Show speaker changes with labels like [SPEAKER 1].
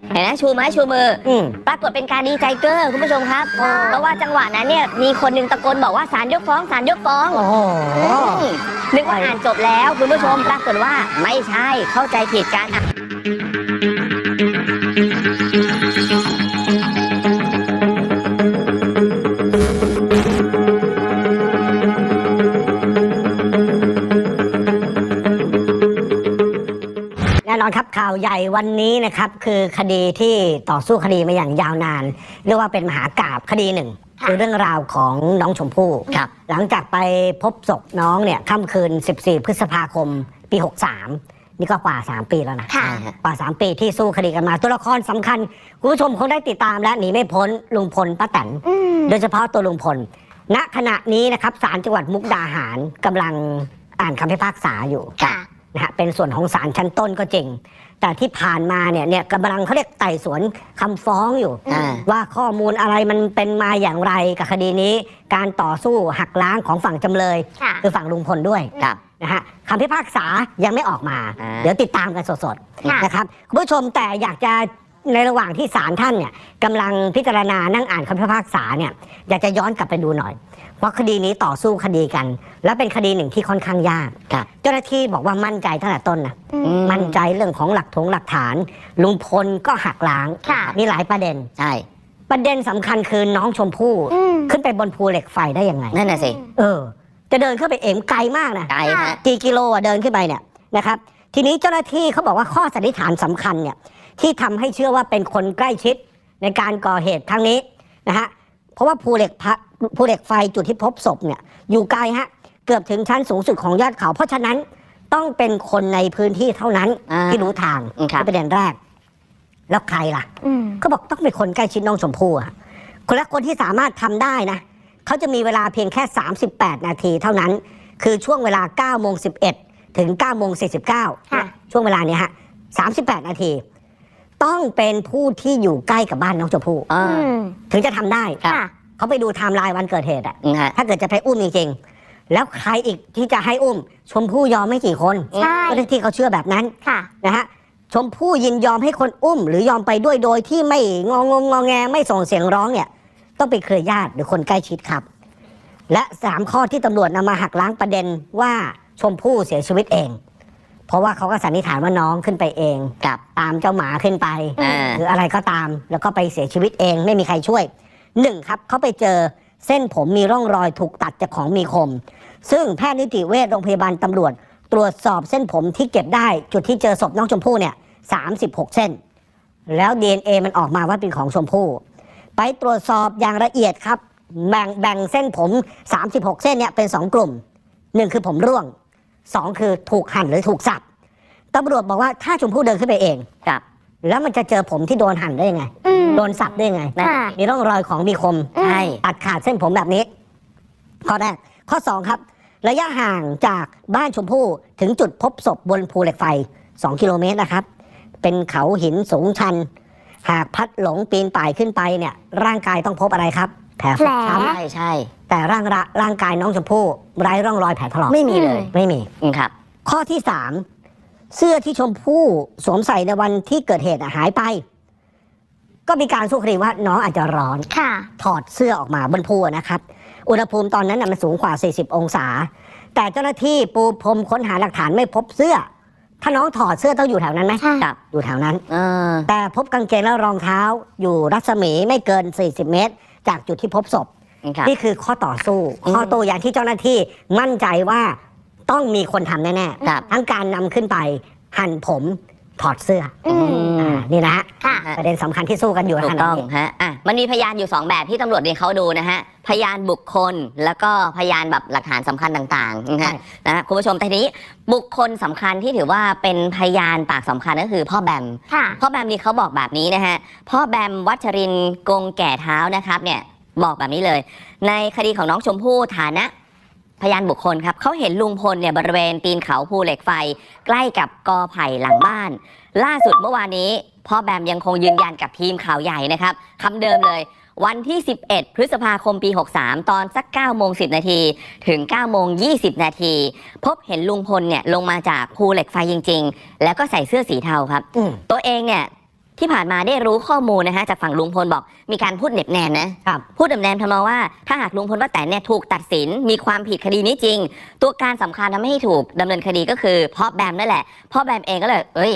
[SPEAKER 1] เห็นไหมชูไม้ชูมือ
[SPEAKER 2] อืม
[SPEAKER 1] ปรากฏเป็นการดีใจเกอร์คุณผู้ชมครับ เพราะว่าจังหวะนั้นเนี่ยมีคนหนึ่งตะโกนบอกว่าศาลยกฟ้องศาลยกฟ้อง
[SPEAKER 2] โอ้โห
[SPEAKER 1] อืมนึกว่าอ่านจบแล้วคุณผู้ชมปรากฏว่าไม่ใช่เข้าใจผิดกันอะ
[SPEAKER 2] แน่าวใหญ่วันนี้นะครับคือคดีที่ต่อสู้คดีมาอย่างยาวนาน เรียกว่าเป็นมหากาบคดีหนึ่ง
[SPEAKER 1] ค่ะ
[SPEAKER 2] คือเรื่องราวของน้องชมพู่
[SPEAKER 1] ครับ
[SPEAKER 2] หลังจากไปพบศพน้องเนี่ยค่ำคืน 14 พฤษภาคม ปี 63 นี่ก็กว่า 3 ปีแล้วนะ
[SPEAKER 1] ค่ะ
[SPEAKER 2] กว่า 3 ปีที่สู้คดีกันมา ตัวละครสำคัญคุณผู้ชมคงได้ติดตามและหนีไม่พ้นลุงพลป้าแตนโดยเฉพาะตัวลุงพล ณขณะนี้นะครับศาลจังหวัดมุกดาหารกำลังอ่านคำพิพากษาอยู่
[SPEAKER 1] ค่ะ
[SPEAKER 2] นะฮะเป็นส่วนของศาลชั้นต้นก็จริง แต่ที่ผ่านมาเนี่ยเนี่ยกำลังเขาเรียกไต่สวนคำฟ้องอยู่
[SPEAKER 1] อ่า
[SPEAKER 2] ว่าข้อมูลอะไรมันเป็นมาอย่างไรกับคดีนี้ การต่อสู้หักล้างของฝั่งจำเลย
[SPEAKER 1] ค่ะ
[SPEAKER 2] คือฝั่งลุงพลด้วย
[SPEAKER 1] ครับ
[SPEAKER 2] นะฮะคำพิพากษายังไม่ออกมา
[SPEAKER 1] อ่า
[SPEAKER 2] เดี๋ยวติดตามกันสด
[SPEAKER 1] ค่ะ
[SPEAKER 2] ๆนะครับคุณผู้ชมแต่อยากจะ ในระหว่างที่ศาลท่านเนี่ยกำลังพิจารณานั่งอ่านคำพิพากษาเนี่ยอยากจะย้อนกลับไปดูหน่อย เพราะคดีนี้ต่อสู้คดีกัน และเป็นคดีหนึ่งที่ค่อนข้างยาก
[SPEAKER 1] ครับ
[SPEAKER 2] เจ้าหน้าที่บอกว่ามั่นใจตั้งแต่ต้นนะ
[SPEAKER 1] อืม
[SPEAKER 2] มั่นใจเรื่องของหลักถงหลักฐาน ลุงพลก็หักล้าง
[SPEAKER 1] ค่ะ
[SPEAKER 2] มีหลายประเด็น
[SPEAKER 1] ใช่
[SPEAKER 2] ประเด็นสำคัญคือน้องชมพู่
[SPEAKER 3] อืม
[SPEAKER 2] ขึ้นไปบนภูเหล็กไฟได้ยังไง
[SPEAKER 1] นั่นน่ะสิ
[SPEAKER 2] เออ จะเดินขึ้นไปเองไกลมากนะ
[SPEAKER 1] ไกลฮะ
[SPEAKER 2] กี่กิโลอะเดินขึ้นไปเนี่ยนะครับ ทีนี้เจ้าหน้าที่เขาบอกว่าข้อสันนิษฐานสำคัญเนี่ย ที่ทำให้เชื่อว่าเป็นคนใกล้ชิดในการก่อเหตุครั้งนี้นะฮะเพราะว่าภูเหล็กพะภูเหล็กไฟจุดที่พบศพเนี่ยอยู่ไกลฮะเกือบถึงชั้นสูงสุดของยอดเขา เพราะฉะนั้นต้องเป็นคนในพื้นที่เท่านั้น
[SPEAKER 1] อ่า
[SPEAKER 2] ที่รู้ทาง
[SPEAKER 1] อืมครับ
[SPEAKER 2] นี่ประเด็นแรก แล้วใครล่ะ
[SPEAKER 3] อืม
[SPEAKER 2] เขาบอกต้องเป็นคนใกล้ชิดน้องชมพู่อะคนละคนที่สามารถทำได้นะเขาจะมีเวลาเพียงแค่ 38 นาทีเท่านั้น คือช่วงเวลา9โมง11 ถึง9โมง49
[SPEAKER 3] ค่ะ
[SPEAKER 2] ช่วงเวลาเนี้ยฮะ38 นาที ต้องเป็นผู้ที่อยู่ใกล้กับบ้านน้องชมพู่
[SPEAKER 1] อ่า
[SPEAKER 3] อืม
[SPEAKER 2] ถึงจะทำได้
[SPEAKER 1] ครับ
[SPEAKER 3] ค่ะ
[SPEAKER 2] เขาไปดูไทม์ไลน์วันเกิดเหตุอะ
[SPEAKER 1] อืมฮะ
[SPEAKER 2] ถ้าเกิดจะไปอุ้มจริงๆแล้วใครอีกที่จะให้อุ้ม ชมพู่ยอมไม่กี่คน
[SPEAKER 3] ใช่
[SPEAKER 2] เจ้าหน้าที่เขาเชื่อแบบนั้น
[SPEAKER 3] ค่ะ
[SPEAKER 2] นะฮะชมพู่ยินยอมให้คนอุ้ม หรือยอมไปด้วยโดยที่ไม่งองงงอแงไม่ส่งเสียงร้องเนี่ย ต้องเป็นเครือญาติหรือคนใกล้ชิดครับ และสามข้อที่ตำรวจนำมาหักล้างประเด็นว่าชมพู่เสียชีวิตเอง เพราะว่าเขาก็สันนิษฐานว่าน้องขึ้นไปเอง
[SPEAKER 1] ครับ
[SPEAKER 2] ตามเจ้าหมาขึ้นไป
[SPEAKER 1] อ่า
[SPEAKER 2] หรืออะไรก็ตาม แล้วก็ไปเสียชีวิตเองไม่มีใครช่วยหนึ่งครับเขาไปเจอเส้นผมมีร่องรอยถูกตัดจากของมีคม ซึ่งแพทย์นิติเวชโรงพยาบาลตำรวจ ตรวจสอบเส้นผมที่เก็บได้ จุดที่เจอศพน้องชมพู่เนี่ย36 เส้น แล้ว DNA มันออกมาว่าเป็นของชมพู่ ไปตรวจสอบอย่างละเอียดครับ แบ่งแบ่งเส้นผม 36 เส้นเนี่ยเป็น 2 กลุ่ม 1 คือผมร่วง 2คือถูกหั่นหรือถูกสับตำรวจบอกว่าถ้าชมพู่เดินขึ้นไปเอง
[SPEAKER 1] ครับ
[SPEAKER 2] แล้วมันจะเจอผมที่โดนหั่นได้ยังไง
[SPEAKER 3] อืม
[SPEAKER 2] โดนสับได้ยังไง
[SPEAKER 1] นั่น
[SPEAKER 3] ค่ะ
[SPEAKER 2] มีร่องรอยของมีคม
[SPEAKER 1] ใช่
[SPEAKER 2] ตัดขาดเส้นผมแบบนี้ ข้อแรก ข้อ2ครับ ระยะห่างจากบ้านชมพู่ถึงจุดพบศพบนภูเหล็กไฟ 2 กิโลเมตรนะครับ เป็นเขาหินสูงชัน หากพัดหลงปีนป่ายขึ้นไปเนี่ย ร่างกายต้องพบอะไรครับ แผลฟกช้
[SPEAKER 1] ใช่ใช่ำ
[SPEAKER 2] แต่ร่างระร่างกายน้องชมพู่ไร้ร่องรอยแผลถลอก
[SPEAKER 1] ไม่มีเลย
[SPEAKER 2] ไม่มี
[SPEAKER 1] อืมครับ
[SPEAKER 2] ข้อที่3เสื้อที่ชมพู่สวมใส่ในวันที่เกิดเหตุอะหายไป ก็มีการสู้คดีว่าน้องอาจจะร้อน
[SPEAKER 3] ค่ะ
[SPEAKER 2] ถอดเสื้อออกมาบนภูอะนะครับ อุณหภูมิตอนนั้นน่ะมันสูงกว่า 40 องศา แต่เจ้าหน้าที่ปูพรมค้นหาหลักฐานไม่พบเสื้อ ถ้าน้องถอดเสื้อต้องอยู่แถวนั้นไหม
[SPEAKER 3] ใช่
[SPEAKER 2] ครับ อยู่แถวนั้น
[SPEAKER 1] เออ
[SPEAKER 2] แต่พบกางเกงและรองเท้าอยู่รัศมีไม่เกิน 40 เมตร จากจุดที่พบศพ
[SPEAKER 1] อืม ครับ
[SPEAKER 2] นี่คือข้อต่อสู้
[SPEAKER 1] อืม
[SPEAKER 2] ข้อโต้อย่างที่เจ้าหน้าที่มั่นใจว่าต้องมีคนทำแน่
[SPEAKER 1] ครับ
[SPEAKER 2] ๆทั้งการนำขึ้นไป หั่นผมถอดเสื้อ
[SPEAKER 3] อืม
[SPEAKER 1] ม
[SPEAKER 2] อ่านี่นะฮะ
[SPEAKER 3] ค่ะ
[SPEAKER 2] ประเด็นสำคัญที่สู้กันอยู่
[SPEAKER 1] ถู
[SPEAKER 2] ข
[SPEAKER 1] ก
[SPEAKER 2] ณะ
[SPEAKER 1] ต้อง
[SPEAKER 2] นี้
[SPEAKER 1] ฮะอะมันมีพยานอยู่ 2 แบบที่ตำรวจเนี่ยเขาดูนะฮะ พยานบุคคลแล้วก็พยานแบบหลักฐานสำคัญต่างๆนะ
[SPEAKER 2] ใช่
[SPEAKER 1] ฮะนะฮะคุณผู้ชมแต่ทีนี้บุคคลสำคัญที่ถือว่าเป็นพยานปากสำคัญก็คือพ่อแบม
[SPEAKER 3] ค่ะ
[SPEAKER 1] พ่อแบมนี่เขาบอกแบบนี้นะฮะ พ่อแบมวัชรินทร์กงแก่เท้านะครับเนี่ย บอกแบบนี้เลย ในคดีของน้องชมพู่ฐานะ พยานบุคคลครับเขาเห็นลุงพลเนี่ยบริเวณตีนเขาภูเหล็กไฟ ใกล้กับกอไผ่หลังบ้าน ล่าสุดเมื่อวานนี้พ่อแบมยังคงยืนยันกับทีมข่าวใหญ่นะครับคำเดิมเลย วันที่ 11 พฤษภาคมปี 63 ตอนสัก9โมง10 นาที ถึง9โมง20 นาที พบเห็นลุงพลเนี่ยลงมาจากภูเหล็กไฟจริง ๆ แล้วก็ใส่เสื้อสีเทาครับ
[SPEAKER 2] อืม
[SPEAKER 1] ตัวเองเนี่ย ที่ผ่านมาได้รู้ข้อมูลนะฮะจากฝั่งลุงพลบอกมีการพูดเหน็บแนมนะ
[SPEAKER 2] ครับ
[SPEAKER 1] พูดเหน็บแนมทำนองว่าถ้าหากลุงพลป้าแตนเนี่ยถูกตัดสินมีความผิดคดีนี้จริง ตัวการสำคัญทำให้ถูกดำเนินคดีก็คือพ่อแบมนั่นแหละพ่อแบมเองก็เลยเอ้ย